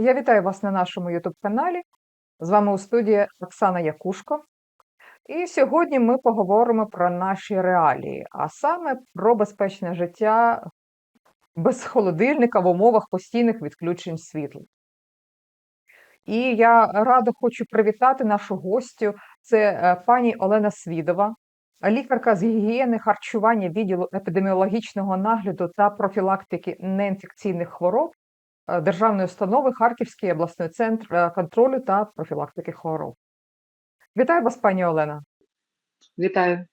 Я вітаю вас на нашому youtube каналі. З вами у студії Оксана Якушко. І сьогодні ми поговоримо про наші реалії, а саме про безпечне життя без холодильника в умовах постійних відключень світла. І я радо хочу привітати нашу гостю. Це е, пані Олена Свідова, лікарка з гігієни харчування відділу епідеміологічного нагляду та профілактики неінфекційних хвороб Державної установи Харківський обласний центр е, контролю та профілактики хвороб. Вітаю вас, пані Олена. Вітаю.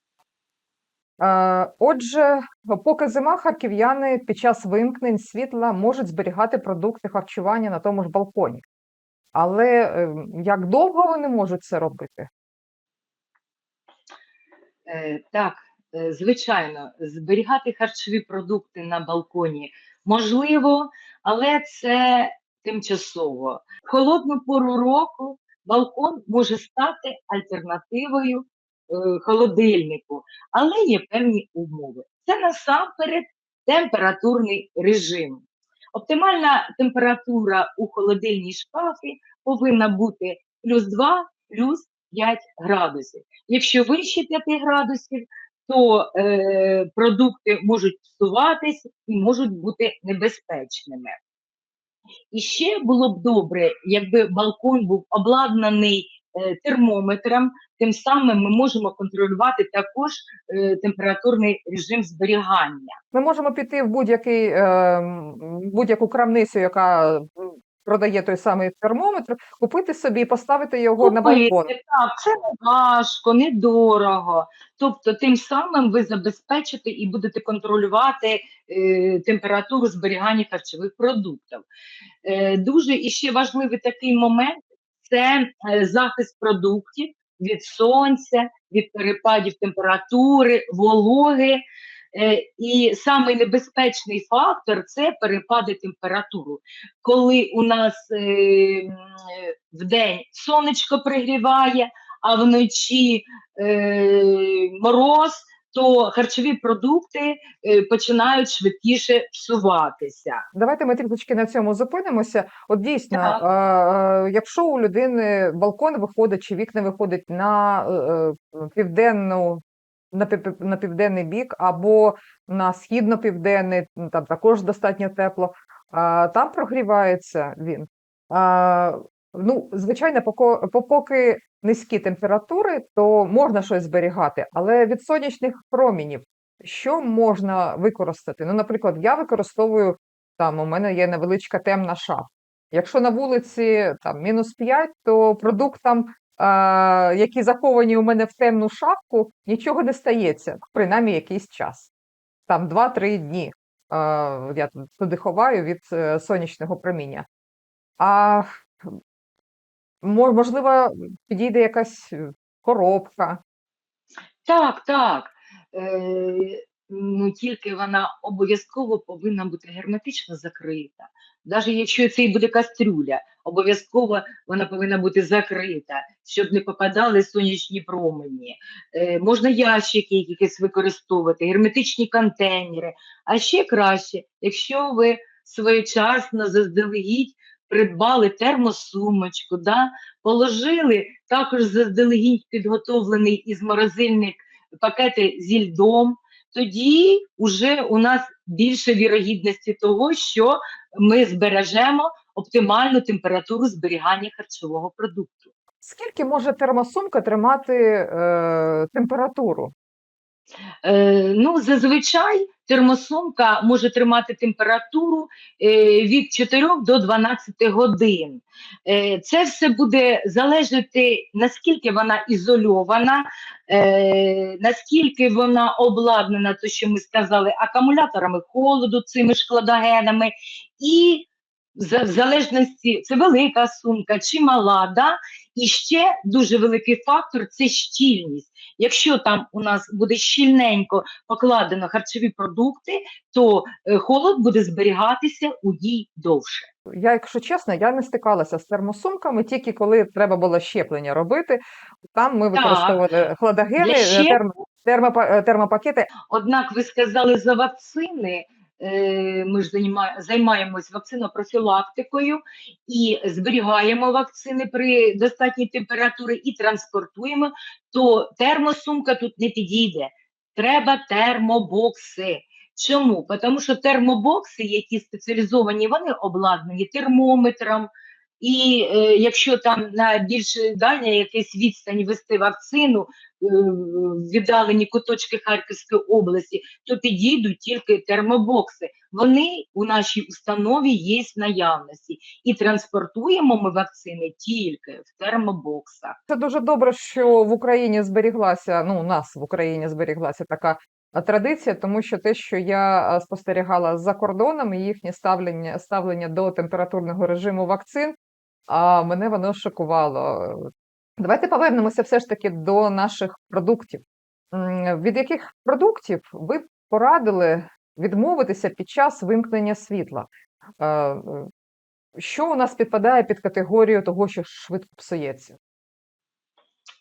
Е, Отже, поки зима, харків'яни під час вимкнень світла можуть зберігати продукти харчування на тому ж балконі. Але е, як довго вони можуть це робити? Е, Так, е, звичайно, зберігати харчові продукти на балконі можливо, але це тимчасово. В холодну пору року балкон може стати альтернативою е, холодильнику, але є певні умови. Це насамперед температурний режим. Оптимальна температура у холодильній шкафі повинна бути плюс 2, плюс 5 градусів. Якщо вище 5 градусів, то е, продукти можуть псуватись і можуть бути небезпечними. І ще було б добре, якби балкон був обладнаний е, термометром, тим самим ми можемо контролювати також е, температурний режим зберігання. Ми можемо піти в будь-який е, будь-яку крамницю, яка продає той самий термометр, купити собі і поставити його на Купити, балкон. Так, це не важко, недорого. Тобто, тим самим ви забезпечите і будете контролювати е, температуру зберігання харчових продуктів. Е, дуже і ще важливий такий момент це е, захист продуктів від сонця, від перепадів температури, вологи. Е, І самий небезпечний фактор це перепади температури. Коли у нас е, е, сонечко пригріває, а вночі мороз, то харчові продукти починають швидкіше псуватися. Давайте ми трішечки на цьому зупинимося. От дійсно, е, якщо у людини балкон виходить чи вікна виходить на е, південну, на, пів- на південний бік або на східно-південний, там також достатньо тепло, там прогрівається він. Ну, звичайно, поки низькі температури, то можна щось зберігати, але від сонячних промінів що можна використати? Ну, наприклад, я використовую там у мене є невеличка темна шафа. Якщо на вулиці там мінус 5, то продуктам, які заховані у мене в темну шапку, нічого не стається, принаймні якийсь час. Там 2-3 дні я туди ховаю від е, сонячного проміння. А можливо, підійде якась коробка. Так, так. Е, ну, тільки вона обов'язково повинна бути герметично закрита. Навіть якщо це і буде кастрюля, обов'язково вона повинна бути закрита, щоб не попадали сонячні промені. Е, можна ящики якісь використовувати, герметичні контейнери. А ще краще, якщо ви своєчасно заздалегідь придбали термосумочку, да, положили також заздалегідь підготовлений із морозильник пакети зі льдом, тоді вже у нас більше вірогідності того, що ми збережемо оптимальну температуру зберігання харчового продукту. Скільки може термосумка тримати е, температуру? Е, ну, зазвичай термосумка може тримати температуру е, від 4 до 12 годин. Е, це все буде залежати, наскільки вона ізольована, наскільки вона обладнана, то що ми сказали, акумуляторами холоду, цими ж кладогенами, і в залежності, це велика сумка чи мала, да? і ще дуже великий фактор це щільність. Якщо там у нас буде щільненько покладено харчові продукти, то е, холод буде зберігатися у ній довше. Я, якщо чесно, я не стикалася з термосумками, тільки коли треба було щеплення робити. Там ми використовували щеп- термо, е, термопакети. Однак ви сказали за вакцини. Е, ми ж займаємось вакцинопрофілактикою і зберігаємо вакцини при достатній температурі і транспортуємо, то термосумка тут не підійде. Треба термобокси. Чому? Тому що термобокси, які спеціалізовані, вони обладнані термометром. І е, якщо там на більш дальня якась відстань вести вакцину, віддалені куточки Харківської області, то підійдуть тільки термобокси. Вони у нашій установі є в наявності. І транспортуємо ми вакцини тільки в термобоксах. Це дуже добре, що в Україні зберіглася, ну, у нас в Україні зберіглася така традиція, тому що те, що я спостерігала за кордоном, їхнє ставлення, ставлення до температурного режиму вакцин, а мене воно шокувало. Давайте повернемося все ж таки до наших продуктів. Від яких продуктів ви порадили відмовитися під час вимкнення світла? Е, Що у нас підпадає під категорію того, що швидко псується?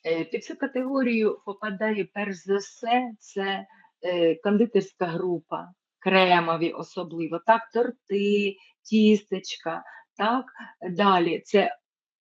Е, Під цю категорію попадає перш за все це е, кондитерська група, кремові особливо, так, торти, тістечка, так, далі це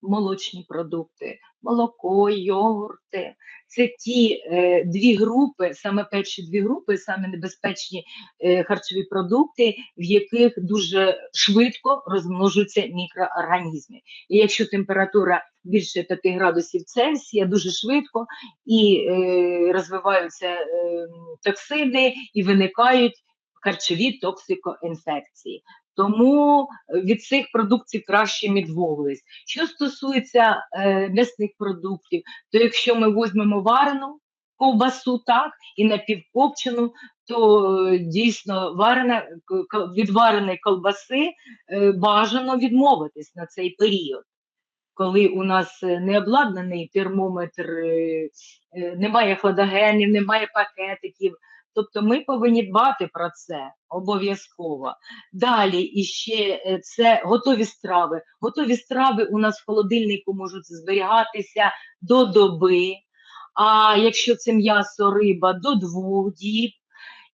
молочні продукти, молоко, йогурти. Це ті е, дві групи, саме перші дві групи, саме небезпечні е, харчові продукти, в яких дуже швидко розмножуються мікроорганізми. І якщо температура більше 5 градусів Цельсія, дуже швидко і е, розвиваються е, токсини і виникають харчові токсикоінфекції. Тому від цих продуктів краще відмовились. Що стосується е, м'ясних продуктів, то якщо ми візьмемо варену ковбасу, так, і напівкопчену, то е, дійсно варена, від колбаси е, бажано відмовитись на цей період. Коли у нас е, не обладнаний термометр, е, е, немає хладагенів, немає пакетиків. Тобто ми повинні дбати про це обов'язково. Далі іще е, це готові страви. Готові страви у нас в холодильнику можуть зберігатися до доби. А якщо це м'ясо, риба до двох діб.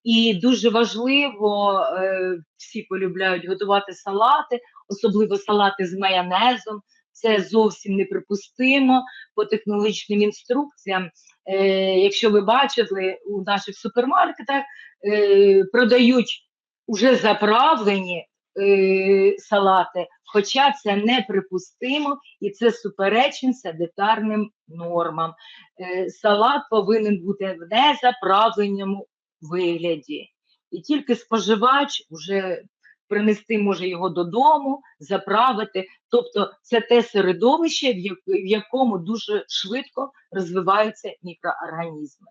І дуже важливо, е, всі полюбляють готувати салати, особливо салати з майонезом. Це зовсім неприпустимо по технологічним інструкціям. Е, якщо ви бачили у наших супермаркетах, е, продають уже заправлені е, салати, хоча це неприпустимо і це суперечить санітарним нормам. Е, салат повинен бути в незаправленому вигляді. І тільки споживач вже принести може його додому, заправити. Тобто це те середовище, в якому дуже швидко розвиваються мікроорганізми.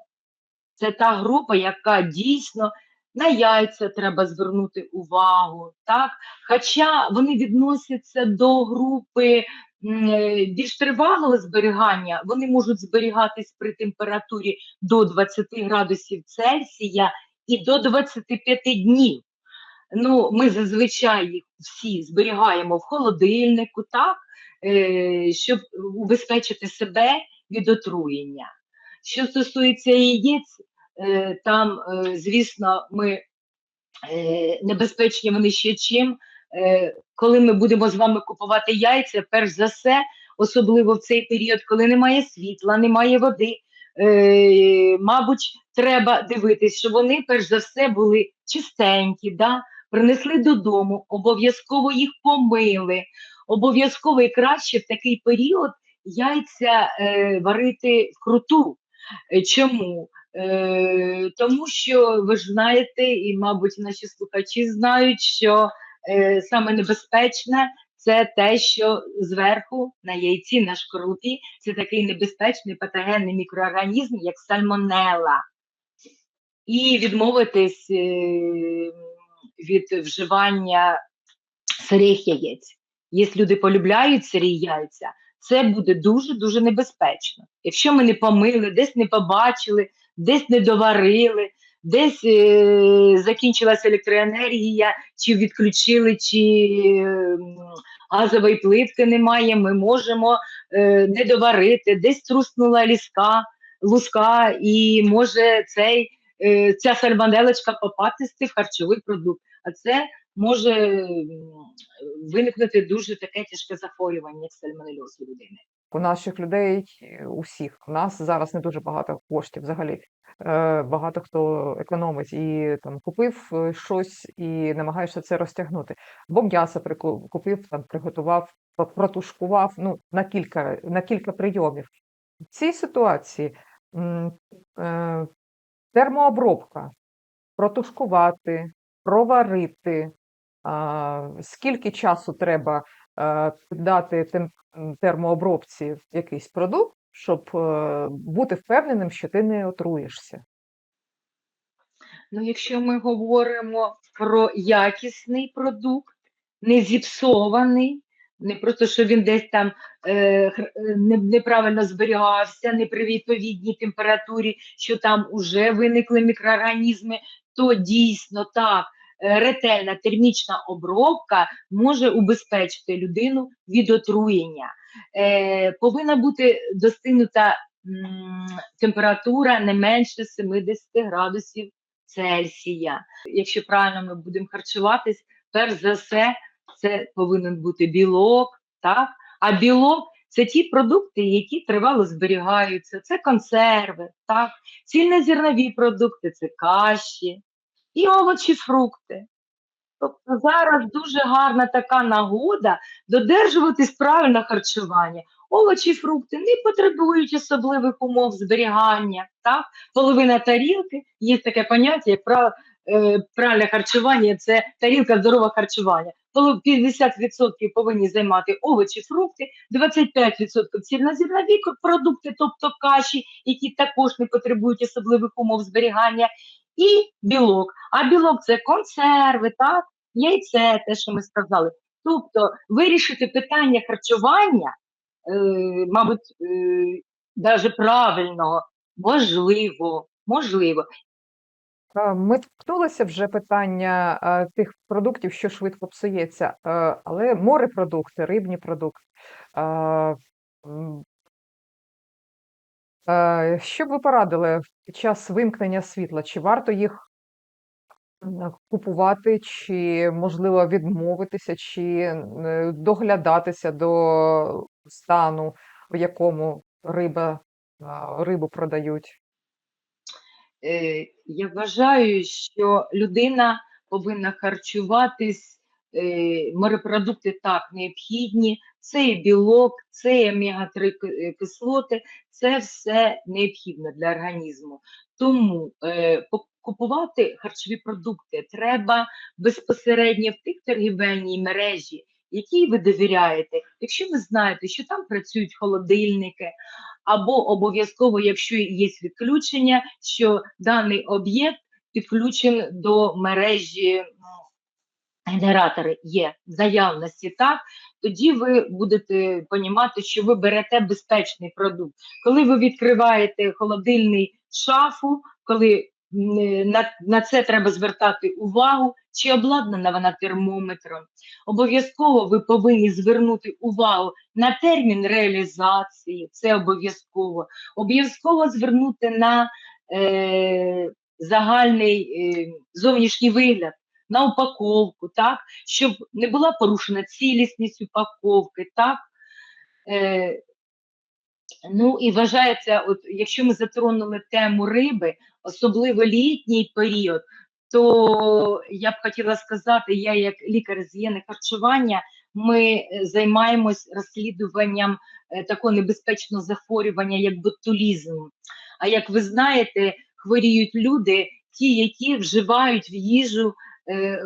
Це та група, яка дійсно на яйця треба звернути увагу. Так? Хоча вони відносяться до групи е, більш тривалого зберігання, вони можуть зберігатись при температурі до 20 градусів Цельсія і до 25 днів. Ну, ми зазвичай їх всі зберігаємо в холодильнику, так, е, щоб убезпечити себе від отруєння. Що стосується яєць, е, там, е, звісно, ми е, небезпечні вони ще чим. Е, коли ми будемо з вами купувати яйця, перш за все, особливо в цей період, коли немає світла, немає води, е, мабуть, треба дивитись, щоб вони перш за все були чистенькі, да? Принесли додому, обов'язково їх помили. Обов'язково і краще в такий період яйця е, варити вкруту. Е, Чому? Е, тому що ви ж знаєте, і, мабуть, наші слухачі знають, що е, саме небезпечне це те, що зверху на яйці, на шкарлупі, це такий небезпечний патогенний мікроорганізм, як сальмонелла. І відмовитись е, від вживання сирих яєць. Якщо люди полюбляють сирі яйця, це буде дуже-дуже небезпечно. Якщо ми не помили, десь не побачили, десь не доварили, десь е, закінчилася електроенергія, чи відключили, чи е, газової плитки немає, ми можемо е, не доварити, десь труснула ліска, луска, і може цей е, ця сальмонелочка попасти в харчовий продукт. А це може виникнути дуже таке тяжке захворювання, як сальмонельоз у людини. У наших людей, е, у нас зараз не дуже багато коштів взагалі. Е, Багато хто економить і там купив е, щось і намагаєшся це розтягнути. Або м'ясо купив, там приготував, протушкував ну, на кілька, на кілька прийомів. В цій ситуації термообробка, протушкувати, проварити, скільки часу треба е, дати термообробці якийсь продукт, щоб е, бути впевненим, що ти не отруєшся. Ну, якщо ми говоримо про якісний продукт, не зіпсований, не просто, що він десь там е, е, неправильно зберігався, не при відповідній температурі, що там вже виникли мікроорганізми, то дійсно так, е, ретельна термічна обробка може убезпечити людину від отруєння. Е, повинна бути достигнута м, температура не менше 70 градусів Цельсія. Якщо правильно ми будемо харчуватись, перш за все, це повинен бути білок, так? А білок це ті продукти, які тривало зберігаються, це консерви, так? цільнозернові продукти, це каші і овочі, фрукти. Тобто зараз дуже гарна така нагода додержуватись правильного харчування. Овочі, фрукти не потребують особливих умов зберігання. Так? Половина тарілки, є таке поняття, як е, правильне харчування це тарілка здорового харчування. Поло- 50% повинні займати овочі, фрукти, 25% цільнозернові продукти, тобто каші, які також не потребують особливих умов зберігання, і білок. А білок це консерви, так? яйце, те, що ми сказали. Тобто вирішити питання харчування, е, мабуть, е, навіть правильного, можливо, можливо. Ми торкнулися вже питання тих продуктів, що швидко псується, але морепродукти, рибні продукти. Що б ви порадили під час вимкнення світла? Чи варто їх купувати, чи можливо відмовитися, чи е, доглядатися до стану, в якому риба, рибу продають? Е, я вважаю, що людина повинна харчуватись, е, морепродукти так необхідні, це і білок, це і омега-3 е, кислоти, це все необхідно для організму. Тому купувати харчові продукти треба безпосередньо в тих торгівельній мережі, якій ви довіряєте. Якщо ви знаєте, що там працюють холодильники, або обов'язково, якщо є відключення, що даний об'єкт підключений до мережі генератори є в наявності, так тоді ви будете розуміти, що ви берете безпечний продукт. Коли ви відкриваєте холодильний шафу, коли на, на це треба звертати увагу, чи обладнана вона термометром. Обов'язково ви повинні звернути увагу на термін реалізації, це обов'язково. Обов'язково звернути на е, загальний е, зовнішній вигляд, на упаковку, так, щоб не була порушена цілісність упаковки, так. Е, ну і вважається, от якщо ми затронули тему риби, особливо літній період, то я б хотіла сказати, я як лікар з гігієни харчування, ми е, займаємось розслідуванням е, такого небезпечного захворювання, як ботулізм. А як ви знаєте, хворіють люди, ті, які вживають в їжу, е,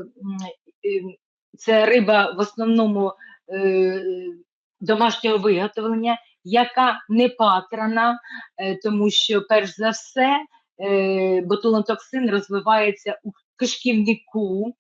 це риба в основному домашнього виготовлення, яка не патрана, тому що перш за все ботулотоксин розвивається у кишківнику,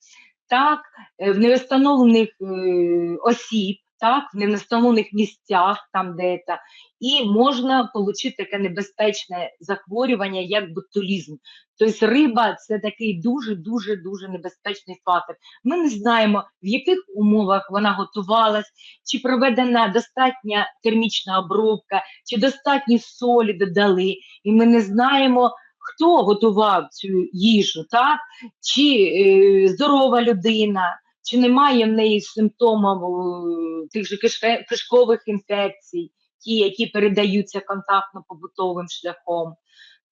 так, е, в невстановлених е, осіб, так, в невстановлених місцях, там де це, і можна отримати таке небезпечне захворювання, як ботулізм. Тобто риба це такий дуже дуже дуже небезпечний фактор. Ми не знаємо, в яких умовах вона готувалась, чи проведена достатня термічна обробка, чи достатні солі додали, і ми не знаємо, хто готував цю їжу, так? чи е, здорова людина, чи немає в неї симптомів е, тих же кишке- кишкових інфекцій, ті, які передаються контактно-побутовим шляхом.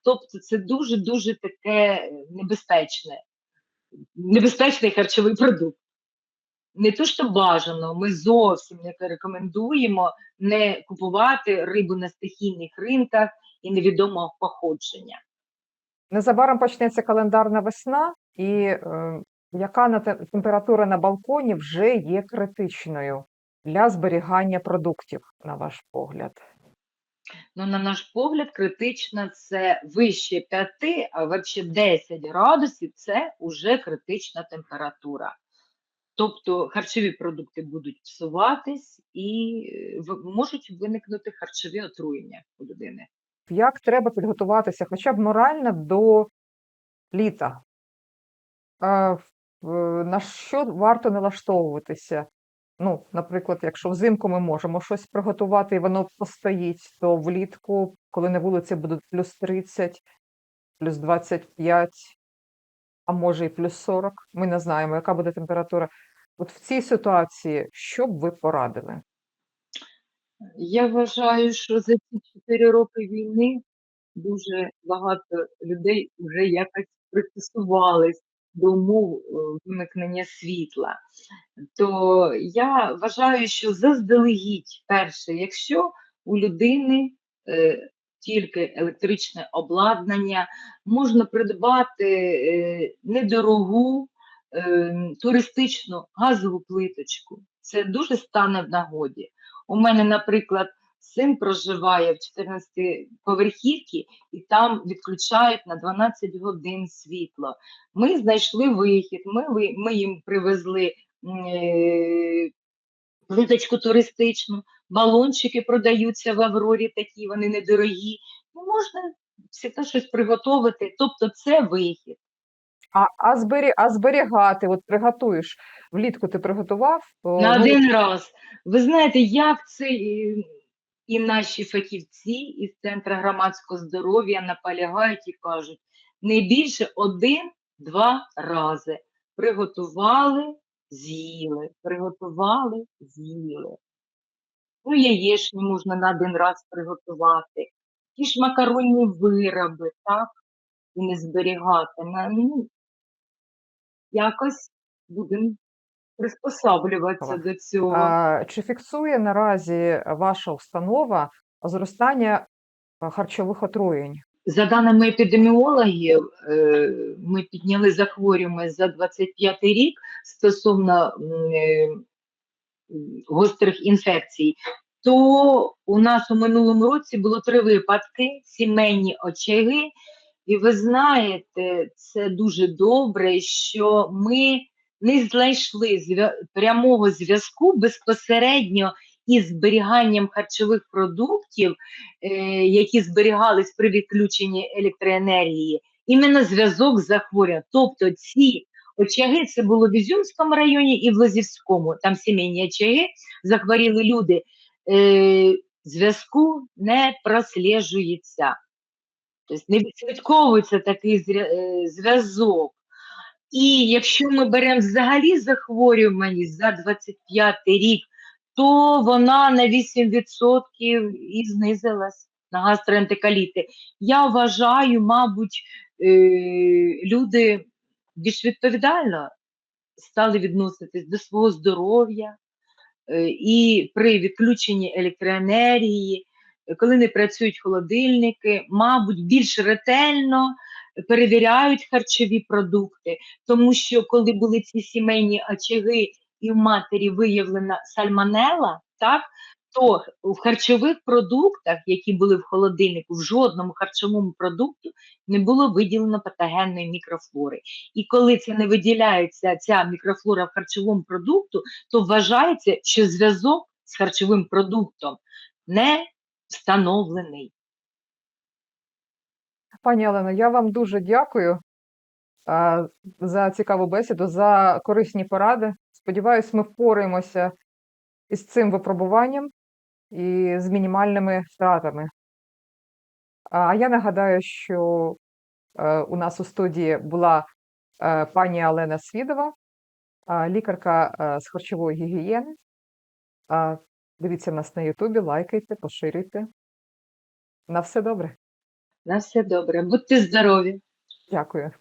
Тобто це дуже-дуже таке небезпечне, небезпечний харчовий продукт. Не то, що бажано, ми зовсім не рекомендуємо не купувати рибу на стихійних ринках і невідомого походження. Незабаром почнеться календарна весна, і е, яка на те- температура на балконі вже є критичною для зберігання продуктів, на ваш погляд? Ну, на наш погляд, критично це вище 5, а взагалі 10 градусів це вже критична температура. Тобто харчові продукти будуть псуватись і е, можуть виникнути харчові отруєння у людини. Як треба підготуватися хоча б морально до літа? На що варто налаштовуватися? Ну, наприклад, якщо взимку ми можемо щось приготувати і воно постоїть, то влітку, коли на вулиці будуть плюс 30, плюс 25, а може і плюс 40, ми не знаємо, яка буде температура. От в цій ситуації, що б ви порадили? Я вважаю, що за ці 4 роки війни дуже багато людей вже якось пристосувались до умов е, виникнення світла. То я вважаю, що заздалегідь перше, якщо у людини е, тільки електричне обладнання, можна придбати е, недорогу е, туристичну газову плиточку. Це дуже стане в нагоді. У мене, наприклад, син проживає в 14-поверхівці і там відключають на 12 годин світло. Ми знайшли вихід, ми, ми їм привезли е, плиточку туристичну, балончики продаються в Аврорі, такі вони недорогі. Ну, можна всегда щось приготувати, тобто це вихід. А, а, збері, а зберігати, от приготуєш, влітку ти приготував, то На ну, один раз. Ви знаєте, як це і, і наші фахівці із Центру громадського здоров'я наполягають і кажуть, не більше один-два рази. Приготували, з'їли, приготували, з'їли. Ну, яєчню можна на один раз приготувати. Ті ж макаронні вироби, так? І не зберігати. Ну, якось будемо приспособлюватися до цього. А, чи фіксує наразі ваша установа зростання харчових отруєнь? За даними епідеміологів, е, ми підняли захворюваність за 25 рік стосовно е, гострих інфекцій, то у нас у минулому році було три випадки: сімейні очаги. І ви знаєте, це дуже добре, що ми не знайшли зв'я- прямого зв'язку безпосередньо із зберіганням харчових продуктів, е, які зберігались при відключенні електроенергії, іменно зв'язок з захворюванням. Тобто ці очаги це було в Ізюмському районі і в Лозівському, там сімейні очаги, захворіли люди. Е, зв'язку не прослежується. Тобто не відслідковується такий е, зв'язок. І якщо ми беремо взагалі захворюваність за 25 рік, то вона на 8% і знизилась на гастроентекаліти. Я вважаю, мабуть, е, люди більш відповідально стали відноситись до свого здоров'я е, і при відключенні електроенергії, е, коли не працюють холодильники, мабуть, більш ретельно перевіряють харчові продукти, тому що коли були ці сімейні очаги і в матері виявлена сальмонела, так, то в харчових продуктах, які були в холодильнику, в жодному харчовому продукту не було виділено патогенної мікрофлори. І коли це не виділяється ця мікрофлора в харчовому продукту, то вважається, що зв'язок з харчовим продуктом не встановлений. Пані Олено, я вам дуже дякую за цікаву бесіду, за корисні поради. Сподіваюсь, ми впораємося із цим випробуванням і з мінімальними втратами. А я нагадаю, що Е, У нас у студії була е, пані Олена Свідова, лікарка е, з харчової гігієни. Дивіться нас на Ютубі, лайкайте, поширюйте. На все добре. На все добре. Будьте здорові. Дякую.